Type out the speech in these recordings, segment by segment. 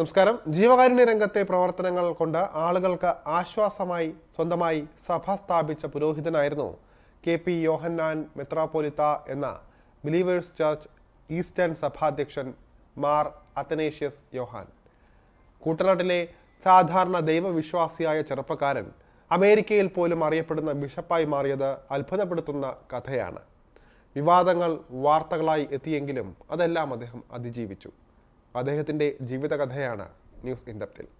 നമസ്കാരം. ജീവകാരുണ്യ രംഗത്തെ പ്രവർത്തനങ്ങൾ കൊണ്ട് ആളുകൾക്ക് ആശ്വാസമായി സ്വന്തമായി സഭ സ്ഥാപിച്ച പുരോഹിതനായിരുന്നു കെ പി യോഹന്നാൻ മെത്രാപോലിത്ത എന്ന ബിലീവേഴ്സ് ചർച്ച് ഈസ്റ്റേൺ സഭാധ്യക്ഷൻ മാർ അത്തനേഷ്യസ് യോഹാൻ. കൂട്ടനാട്ടിലെ സാധാരണ ദൈവവിശ്വാസിയായ ചെറുപ്പക്കാരൻ അമേരിക്കയിൽ പോലും അറിയപ്പെടുന്ന ബിഷപ്പായി മാറിയത് അത്ഭുതപ്പെടുത്തുന്ന കഥയാണ്. വിവാദങ്ങൾ വാർത്തകളായി എത്തിയെങ്കിലും അതെല്ലാം അദ്ദേഹം അതിജീവിച്ചു. അദ്ദേഹത്തിന്റെ ജീവിതകഥയാണ് ന്യൂസ് ഇൻഡപ്തിൽ.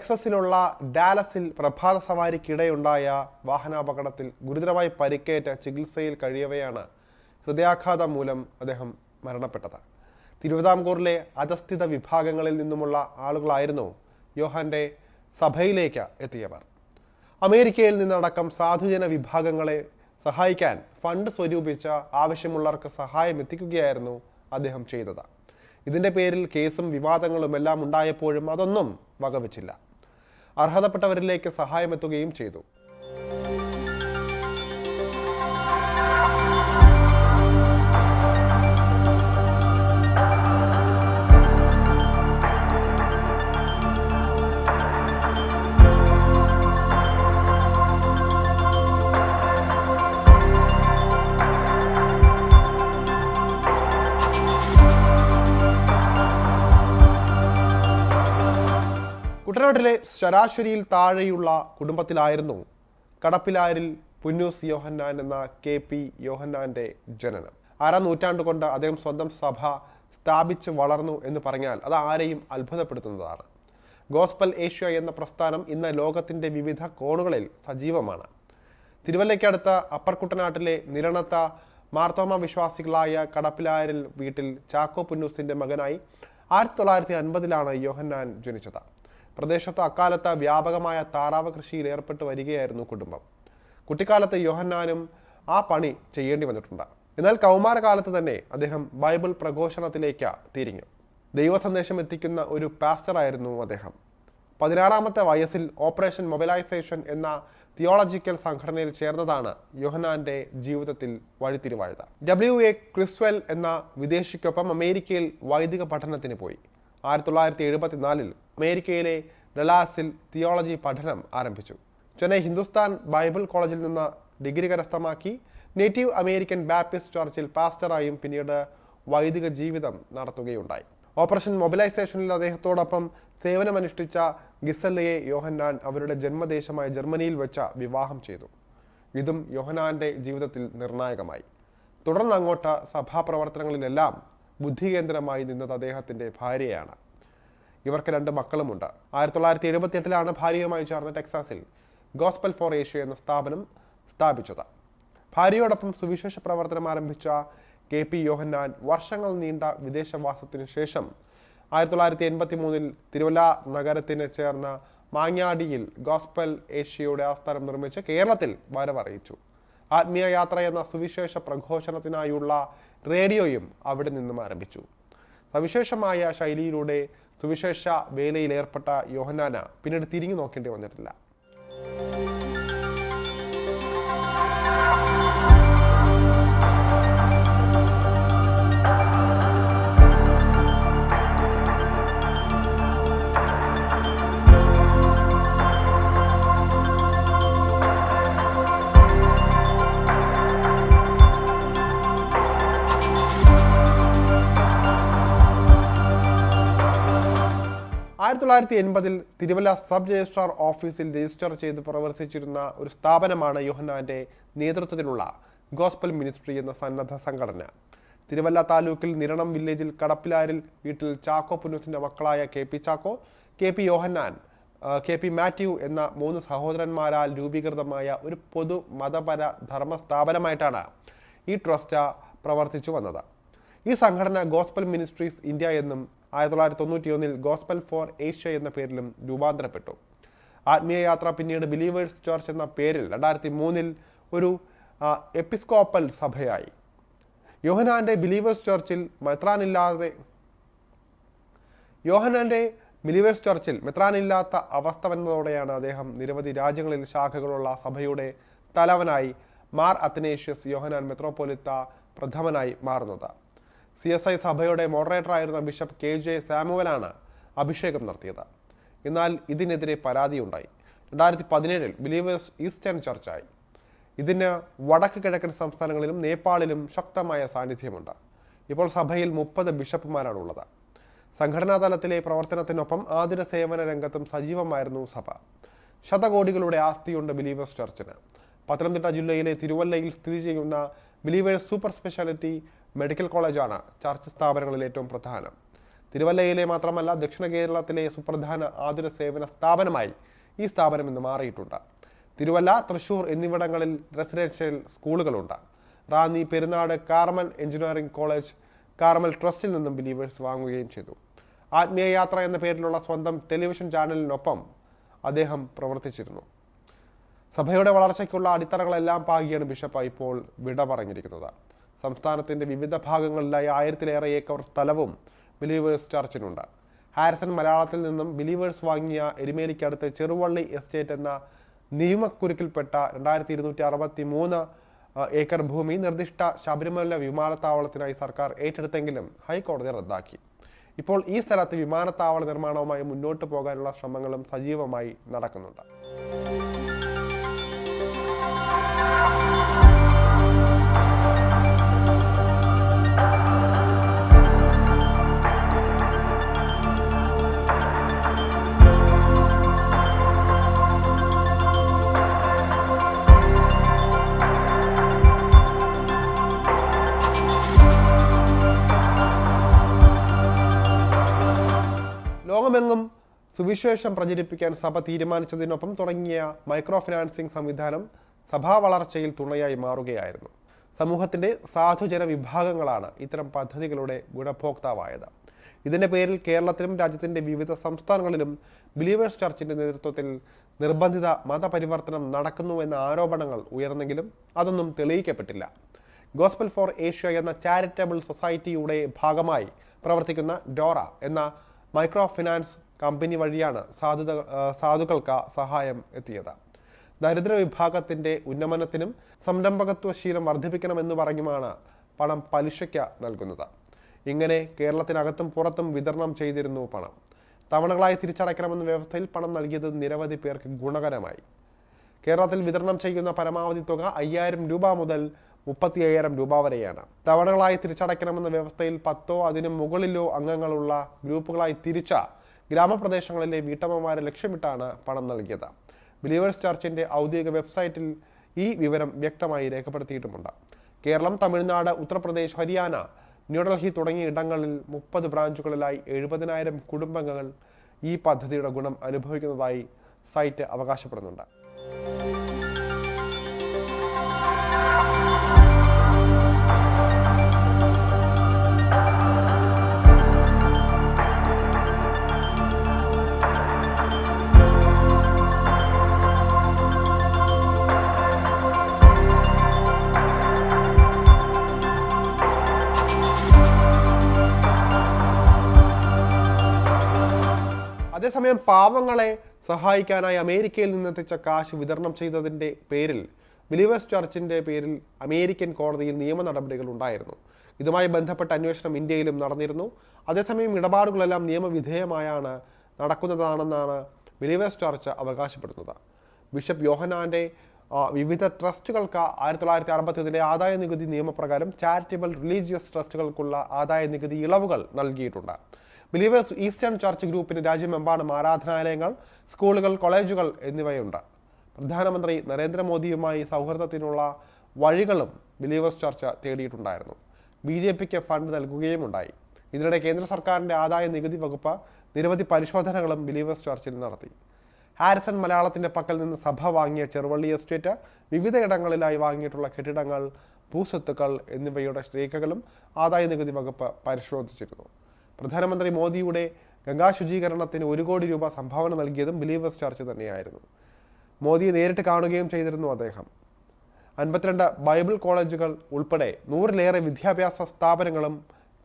ടെക്സസിലുള്ള ഡാലസിൽ പ്രഭാത സവാരിക്കിടെയുണ്ടായ വാഹനാപകടത്തിൽ ഗുരുതരമായി പരിക്കേറ്റ് ചികിത്സയിൽ കഴിയവെയാണ് ഹൃദയാഘാതം മൂലം അദ്ദേഹം മരണപ്പെട്ടത്. തിരുവിതാംകൂറിലെ അധസ്ഥിത വിഭാഗങ്ങളിൽ നിന്നുമുള്ള ആളുകളായിരുന്നു യോഹാന്റെ സഭയിലേക്ക് എത്തിയവർ. അമേരിക്കയിൽ നിന്നടക്കം സാധുജന വിഭാഗങ്ങളെ സഹായിക്കാൻ ഫണ്ട് സ്വരൂപിച്ച് ആവശ്യമുള്ളവർക്ക് സഹായം എത്തിക്കുകയായിരുന്നു അദ്ദേഹം ചെയ്തത്. ഇതിന്റെ പേരിൽ കേസും വിവാദങ്ങളും എല്ലാം ഉണ്ടായപ്പോഴും അതൊന്നും വകവച്ചില്ല. അർഹതപ്പെട്ടവരിലേക്ക് സഹായമെത്തുകയും ചെയ്തു കുട്ടനാട്ടിലെ ശരാശരിയിൽ താഴെയുള്ള കുടുംബത്തിലായിരുന്നു കടപ്പിലാരിൽ പുന്നൂസ് യോഹന്നാൻ എന്ന കെ പി യോഹന്നാന്റെ ജനനം. ആറാം നൂറ്റാണ്ട് കൊണ്ട് അദ്ദേഹം സ്വന്തം സഭ സ്ഥാപിച്ച് വളർന്നു എന്ന് പറഞ്ഞാൽ അത് ആരെയും അത്ഭുതപ്പെടുത്തുന്നതാണ്. ഗോസ്പൽ ഏഷ്യ എന്ന പ്രസ്ഥാനം ഇന്ന് ലോകത്തിന്റെ വിവിധ കോണുകളിൽ സജീവമാണ്. തിരുവല്ലയ്ക്കടുത്ത അപ്പർ കുട്ടനാട്ടിലെ നിരണത്ത മാർത്തോമ വിശ്വാസികളായ കടപ്പിലാരിൽ വീട്ടിൽ ചാക്കോ പുന്നൂസിന്റെ മകനായി ആയിരത്തി തൊള്ളായിരത്തി അൻപതിലാണ് യോഹന്നാൻ ജനിച്ചത്. പ്രദേശത്ത് അക്കാലത്ത് വ്യാപകമായ താറാവ് കൃഷിയിൽ ഏർപ്പെട്ട് വരികയായിരുന്നു കുടുംബം. കുട്ടിക്കാലത്ത് യോഹന്നാനും ആ പണി ചെയ്യേണ്ടി വന്നിട്ടുണ്ട്. എന്നാൽ കൗമാരകാലത്ത് തന്നെ അദ്ദേഹം ബൈബിൾ പ്രഘോഷണത്തിലേക്ക് തിരിഞ്ഞു. ദൈവ സന്ദേശം എത്തിക്കുന്ന ഒരു പാസ്റ്ററായിരുന്നു അദ്ദേഹം. പതിനാറാമത്തെ വയസ്സിൽ ഓപ്പറേഷൻ മൊബിലൈസേഷൻ എന്ന തിയോളജിക്കൽ സംഘടനയിൽ ചേർന്നതാണ് യോഹനാന്റെ ജീവിതത്തിൽ വഴിത്തിരിവായത്. ഡബ്ല്യു എ ക്രിസ്വെൽ എന്ന വിദേശിക്കൊപ്പം അമേരിക്കയിൽ വൈദിക പഠനത്തിന് പോയി. ആയിരത്തി തൊള്ളായിരത്തി എഴുപത്തിനാലിൽ അമേരിക്കയിലെ ഡലാസിൽ തിയോളജി പഠനം ആരംഭിച്ചു. ചെന്നൈ ഹിന്ദുസ്ഥാൻ ബൈബിൾ കോളേജിൽ നിന്ന് ഡിഗ്രി കരസ്ഥമാക്കി. നേറ്റീവ് അമേരിക്കൻ ബാപ്റ്റിസ്റ്റ് ചർച്ചിൽ പാസ്റ്ററായും പിന്നീട് വൈദിക ജീവിതം നടത്തുകയുണ്ടായി. ഓപ്പറേഷൻ മൊബിലൈസേഷനിൽ അദ്ദേഹത്തോടൊപ്പം സേവനമനുഷ്ഠിച്ച ഗിസല്ലയെ യോഹന്നാൻ അവരുടെ ജന്മദേശമായ ജർമ്മനിയിൽ വെച്ച വിവാഹം ചെയ്തു. ഇതും യോഹനാന്റെ ജീവിതത്തിൽ നിർണായകമായി. തുടർന്ന് അങ്ങോട്ട് സഭാപ്രവർത്തനങ്ങളിലെല്ലാം ബുദ്ധികേന്ദ്രമായി നിന്നത് അദ്ദേഹത്തിന്റെ ഭാര്യയാണ്. ഇവർക്ക് രണ്ട് മക്കളുമുണ്ട്. ആയിരത്തി തൊള്ളായിരത്തി എഴുപത്തി എട്ടിലാണ് ഭാര്യയുമായി ചേർന്ന് ടെക്സാസിൽ ഗോസ്പൽ ഫോർ ഏഷ്യ എന്ന സ്ഥാപനം സ്ഥാപിച്ചത്. ഭാര്യയോടൊപ്പം സുവിശേഷ പ്രവർത്തനം ആരംഭിച്ച കെ പി യോഹന്നാൻ വർഷങ്ങൾ നീണ്ട വിദേശവാസത്തിനു ശേഷം ആയിരത്തി തൊള്ളായിരത്തി എൺപത്തി മൂന്നിൽ തിരുവല്ല നഗരത്തിന് ചേർന്ന മാങ്ങാടിയിൽ ഗോസ്പൽ ഏഷ്യയുടെ ആസ്ഥാനം നിർമ്മിച്ച് കേരളത്തിൽ വരവറിയിച്ചു. ആത്മീയ യാത്ര എന്ന സുവിശേഷ പ്രഘോഷണത്തിനായുള്ള റേഡിയോയും അവിടെ നിന്നും ആരംഭിച്ചു. സവിശേഷമായ ശൈലിയിലൂടെ സുവിശേഷ വേലയിൽ ഏർപ്പെട്ട യോഹന്നാന പിന്നീട് തിരിഞ്ഞു നോക്കേണ്ടി വന്നിട്ടില്ല. ആയിരത്തി തൊള്ളായിരത്തി എൺപതിൽ തിരുവല്ല സബ് രജിസ്ട്രാർ ഓഫീസിൽ രജിസ്റ്റർ ചെയ്ത് പ്രവർത്തിച്ചിരുന്ന ഒരു സ്ഥാപനമാണ് യോഹന്നാന്റെ നേതൃത്വത്തിലുള്ള ഗോസ്പൽ മിനിസ്ട്രി എന്ന സന്നദ്ധ സംഘടന. തിരുവല്ല താലൂക്കിൽ നിരണം വില്ലേജിൽ കടപ്പിലാരിൽ വീട്ടിൽ ചാക്കോ പുന്നൂസിന്റെ മക്കളായ K P Chacko K P Yohannan K P Mathew എന്ന മൂന്ന് സഹോദരന്മാരാൽ രൂപീകൃതമായ ഒരു പൊതു മതപര ധർമ്മ സ്ഥാപനമായിട്ടാണ് ഈ ട്രസ്റ്റ് പ്രവർത്തിച്ചു വന്നത്. ഈ സംഘടന ഗോസ്പൽ മിനിസ്ട്രീസ് ഇന്ത്യ എന്നും ആയിരത്തി തൊള്ളായിരത്തി തൊണ്ണൂറ്റി ഒന്നിൽ ഗോസ്പൽ ഫോർ ഏഷ്യ എന്ന പേരിലും രൂപാന്തരപ്പെട്ടു. ആത്മീയ യാത്ര പിന്നീട് ബിലീവേഴ്സ് ചർച്ച് എന്ന പേരിൽ രണ്ടായിരത്തി മൂന്നിൽ ഒരു എപ്പിസ്കോപ്പൽ സഭയായി. യോഹനാന്റെ ബിലീവേഴ്സ് ചർച്ചിൽ മെത്രാനില്ലാതെ യോഹനാന്റെ ബിലീവേഴ്സ് ചർച്ചിൽ മെത്രാനില്ലാത്ത അവസ്ഥ വന്നതോടെയാണ് അദ്ദേഹം നിരവധി രാജ്യങ്ങളിൽ ശാഖകളുള്ള സഭയുടെ തലവനായി മാർ അത്തനേഷ്യസ് യോഹനാൻ മെത്രോപൊലിത്ത പ്രഥമനായി മാറുന്നത്. സി എസ് ഐ സഭയുടെ മോഡറേറ്ററായിരുന്ന ബിഷപ്പ് കെ ജെ സാമുവലാണ് അഭിഷേകം നടത്തിയത്. എന്നാൽ ഇതിനെതിരെ പരാതിയുണ്ടായി. രണ്ടായിരത്തി പതിനേഴിൽ ബിലീവേഴ്സ് ഈസ്റ്റേൺ ചർച്ചായി. ഇതിന് വടക്ക് കിഴക്കൻ സംസ്ഥാനങ്ങളിലും നേപ്പാളിലും ശക്തമായ സാന്നിധ്യമുണ്ട്. ഇപ്പോൾ സഭയിൽ മുപ്പത് ബിഷപ്പുമാരാണുള്ളത്. സംഘടനാ തലത്തിലെ പ്രവർത്തനത്തിനൊപ്പം ആതുര സേവന രംഗത്തും സജീവമായിരുന്നു സഭ. ശതകോടികളുടെ ആസ്തിയുണ്ട് ബിലീവേഴ്സ് ചർച്ചിന്. പത്തനംതിട്ട ജില്ലയിലെ തിരുവല്ലയിൽ സ്ഥിതി ചെയ്യുന്ന ബിലീവേഴ്സ് സൂപ്പർ സ്പെഷ്യാലിറ്റി മെഡിക്കൽ കോളേജാണ് ചർച്ച് സ്ഥാപനങ്ങളിൽ ഏറ്റവും പ്രധാനം. തിരുവല്ലയിലെ മാത്രമല്ല ദക്ഷിണ കേരളത്തിലെ സുപ്രധാന ആതുര സേവന സ്ഥാപനമായി ഈ സ്ഥാപനം ഇന്ന് മാറിയിട്ടുണ്ട്. തിരുവല്ല തൃശൂർ എന്നിവിടങ്ങളിൽ residential സ്കൂളുകളുണ്ട്. Ranni Perunad Carmel engineering college Carmel ട്രസ്റ്റിൽ നിന്നും ബിലീവേഴ്സ് വാങ്ങുകയും ചെയ്തു. ആത്മീയ യാത്ര എന്ന പേരിലുള്ള സ്വന്തം ടെലിവിഷൻ ചാനലിനൊപ്പം അദ്ദേഹം പ്രവർത്തിച്ചിരുന്നു. സഭയുടെ വളർച്ചയ്ക്കുള്ള അടിത്തറകളെല്ലാം പാകിയാണ് ബിഷപ്പ് ഇപ്പോൾ വിട പറഞ്ഞിരിക്കുന്നത്. സംസ്ഥാനത്തിന്റെ വിവിധ ഭാഗങ്ങളിലായി ആയിരത്തിലേറെ ഏക്കർ സ്ഥലവും ബിലീവേഴ്സ് ചർച്ചിനുണ്ട്. ഹാരിസൺ മലയാളത്തിൽ നിന്നും ബിലീവേഴ്സ് വാങ്ങിയ എരുമേലിക്കടുത്ത് ചെറുവള്ളി എസ്റ്റേറ്റ് എന്ന നിയമക്കുരുക്കിൽപ്പെട്ട രണ്ടായിരത്തി ഇരുന്നൂറ്റി അറുപത്തി മൂന്ന് ഏക്കർ ഭൂമി നിർദ്ദിഷ്ട ശബരിമല വിമാനത്താവളത്തിനായി സർക്കാർ ഏറ്റെടുത്തെങ്കിലും ഹൈക്കോടതി റദ്ദാക്കി. ഇപ്പോൾ ഈ സ്ഥലത്ത് വിമാനത്താവള നിർമ്മാണവുമായി മുന്നോട്ട് പോകാനുള്ള ശ്രമങ്ങളും സജീവമായി നടക്കുന്നുണ്ട്. സുവിശേഷം പ്രചരിപ്പിക്കാൻ സഭ തീരുമാനിച്ചതിനൊപ്പം തുടങ്ങിയ മൈക്രോ ഫിനാൻസിംഗ് സംവിധാനം സഭാ വളർച്ചയിൽ തുണയായി മാറുകയായിരുന്നു. സമൂഹത്തിന്റെ സാധുജന വിഭാഗങ്ങളാണ് ഇത്തരം പദ്ധതികളുടെ ഗുണഭോക്താവായത്. ഇതിന്റെ പേരിൽ കേരളത്തിലും രാജ്യത്തിന്റെ വിവിധ സംസ്ഥാനങ്ങളിലും ബിലീവേഴ്സ് ചർച്ചിന്റെ നേതൃത്വത്തിൽ നിർബന്ധിത മതപരിവർത്തനം നടക്കുന്നു എന്ന ആരോപണങ്ങൾ ഉയർന്നെങ്കിലും അതൊന്നും തെളിയിക്കപ്പെട്ടില്ല. ഗോസ്പൽ ഫോർ ഏഷ്യ എന്ന ചാരിറ്റബിൾ സൊസൈറ്റിയുടെ ഭാഗമായി പ്രവർത്തിക്കുന്ന ഡോറ എന്ന മൈക്രോ ഫിനാൻസ് കമ്പനി വഴിയാണ് സാധുത സാധുക്കൾക്ക് സഹായം എത്തിയത്. ദരിദ്ര വിഭാഗത്തിന്റെ ഉന്നമനത്തിനും സംരംഭകത്വ ശീലം വർദ്ധിപ്പിക്കണമെന്ന് പറഞ്ഞുമാണ് പണം പലിശയ്ക്ക് നൽകുന്നത്. ഇങ്ങനെ കേരളത്തിനകത്തും പുറത്തും വിതരണം ചെയ്തിരുന്നു പണം. തവണകളായി തിരിച്ചടയ്ക്കണമെന്ന വ്യവസ്ഥയിൽ പണം നൽകിയത് നിരവധി പേർക്ക് ഗുണകരമായി. കേരളത്തിൽ വിതരണം ചെയ്യുന്ന പരമാവധി തുക അയ്യായിരം രൂപ മുതൽ മുപ്പത്തി അയ്യായിരം രൂപ വരെയാണ്. തവണകളായി തിരിച്ചടയ്ക്കണമെന്ന വ്യവസ്ഥയിൽ പത്തോ അതിനു മുകളിലോ അംഗങ്ങളുള്ള ഗ്രൂപ്പുകളായി തിരിച്ച ഗ്രാമപ്രദേശങ്ങളിലെ വീട്ടമ്മമാരെ ലക്ഷ്യമിട്ടാണ് പണം നൽകിയത്. ബിലീവേഴ്സ് ചർച്ചിന്റെ ഔദ്യോഗിക വെബ്സൈറ്റിൽ ഈ വിവരം വ്യക്തമായി രേഖപ്പെടുത്തിയിട്ടുമുണ്ട്. കേരളം തമിഴ്നാട് ഉത്തർപ്രദേശ് ഹരിയാന ന്യൂഡൽഹി തുടങ്ങിയ ഇടങ്ങളിൽ മുപ്പത് ബ്രാഞ്ചുകളിലായി എഴുപതിനായിരം കുടുംബങ്ങൾ ഈ പദ്ധതിയുടെ ഗുണം അനുഭവിക്കുന്നതായി സൈറ്റ് അവകാശപ്പെടുന്നുണ്ട്. അതേസമയം പാവങ്ങളെ സഹായിക്കാനായി അമേരിക്കയിൽ നിന്നെത്തിച്ച കാശ് വിതരണം ചെയ്തതിന്റെ പേരിൽ ബിലീവേഴ്സ് ചർച്ചിന്റെ പേരിൽ അമേരിക്കൻ കോടതിയിൽ നിയമ നടപടികൾ ഉണ്ടായിരുന്നു. ഇതുമായി ബന്ധപ്പെട്ട അന്വേഷണം ഇന്ത്യയിലും നടന്നിരുന്നു. അതേസമയം ഇടപാടുകളെല്ലാം നിയമവിധേയമായാണ് നടക്കുന്നതാണെന്നാണ് ബിലീവേഴ്സ് ചർച്ച് അവകാശപ്പെടുന്നത്. ബിഷപ്പ് യോഹനാന്റെ വിവിധ ട്രസ്റ്റുകൾക്ക് ആയിരത്തി തൊള്ളായിരത്തി അറുപത്തിയൊന്നിലെ ആദായ നികുതി നിയമപ്രകാരം ചാരിറ്റബിൾ റിലീജിയസ് ട്രസ്റ്റുകൾക്കുള്ള ആദായ നികുതി ഇളവുകൾ നൽകിയിട്ടുണ്ട്. ബിലീവേഴ്സ് ഈസ്റ്റേൺ ചർച്ച് ഗ്രൂപ്പിന് രാജ്യമെമ്പാടും ആരാധനാലയങ്ങൾ സ്കൂളുകൾ കോളേജുകൾ എന്നിവയുണ്ട്. പ്രധാനമന്ത്രി നരേന്ദ്രമോദിയുമായി സൗഹൃദത്തിനുള്ള വഴികളും ബിലീവേഴ്സ് ചർച്ച തേടിയിട്ടുണ്ടായിരുന്നു. ബി ജെ പിക്ക് ഫണ്ട് നൽകുകയുമുണ്ടായി. ഇതിനിടെ കേന്ദ്ര സർക്കാരിന്റെ ആദായ നികുതി വകുപ്പ് നിരവധി പരിശോധനകളും ബിലീവേഴ്സ് ചർച്ചിൽ നടത്തി. ഹാരിസൺ മലയാളത്തിന്റെ പക്കൽ നിന്ന് സഭ വാങ്ങിയ ചെറുവള്ളി എസ്റ്റേറ്റ് വിവിധയിടങ്ങളിലായി വാങ്ങിയിട്ടുള്ള കെട്ടിടങ്ങൾ ഭൂസ്വത്തുക്കൾ എന്നിവയുടെ രേഖകളും ആദായ നികുതി വകുപ്പ് പരിശോധിച്ചിരുന്നു. പ്രധാനമന്ത്രി മോദിയുടെ ഗംഗാ ശുചീകരണത്തിന് ഒരു കോടി രൂപ സംഭാവന നൽകിയതും ബിലീവേഴ്സ് ചർച്ച് തന്നെയായിരുന്നു. മോദിയെ നേരിട്ട് കാണുകയും ചെയ്തിരുന്നു അദ്ദേഹം. അൻപത്തിരണ്ട് ബൈബിൾ കോളേജുകൾ ഉൾപ്പെടെ നൂറിലേറെ വിദ്യാഭ്യാസ സ്ഥാപനങ്ങളും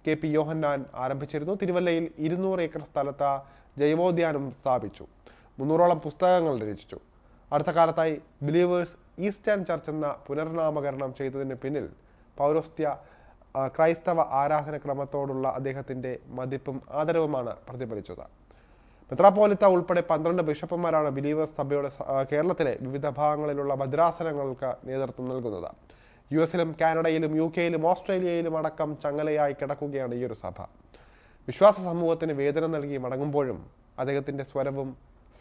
കെ പി യോഹന്നാൻ ആരംഭിച്ചിരുന്നു. തിരുവല്ലയിൽ ഇരുന്നൂറ് ഏക്കർ സ്ഥലത്ത് ജൈവോദ്യാനം സ്ഥാപിച്ചു. മുന്നൂറോളം പുസ്തകങ്ങൾ രചിച്ചു. അടുത്ത കാലത്തായി ബിലീവേഴ്സ് ഈസ്റ്റേൺ ചർച്ച് എന്ന പുനർനാമകരണം ചെയ്തതിന് പിന്നിൽ പൗരസ്ത്യ ക്രൈസ്തവ ആരാധനക്രമത്തോടുള്ള അദ്ദേഹത്തിന്റെ മതിപ്പും ആദരവുമാണ് പ്രതിഫലിച്ചത്. മെത്രാപ്പോലിത്ത ഉൾപ്പെടെ പന്ത്രണ്ട് ബിഷപ്പുമാരാണ് ബിലീവേഴ്സ് സഭയുടെ കേരളത്തിലെ വിവിധ ഭാഗങ്ങളിലുള്ള ഭദ്രാസനങ്ങൾക്ക് നേതൃത്വം നൽകുന്നത്. യു എസിലും കാനഡയിലും യു കെയിലും ഓസ്ട്രേലിയയിലും അടക്കം ചങ്ങലയായി കിടക്കുകയാണ് ഈ ഒരു സഭ. വിശ്വാസ സമൂഹത്തിന് വേദന നൽകി മടങ്ങുമ്പോഴും അദ്ദേഹത്തിന്റെ സ്വരവും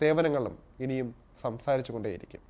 സേവനങ്ങളും ഇനിയും സംസാരിച്ചു കൊണ്ടേയിരിക്കും.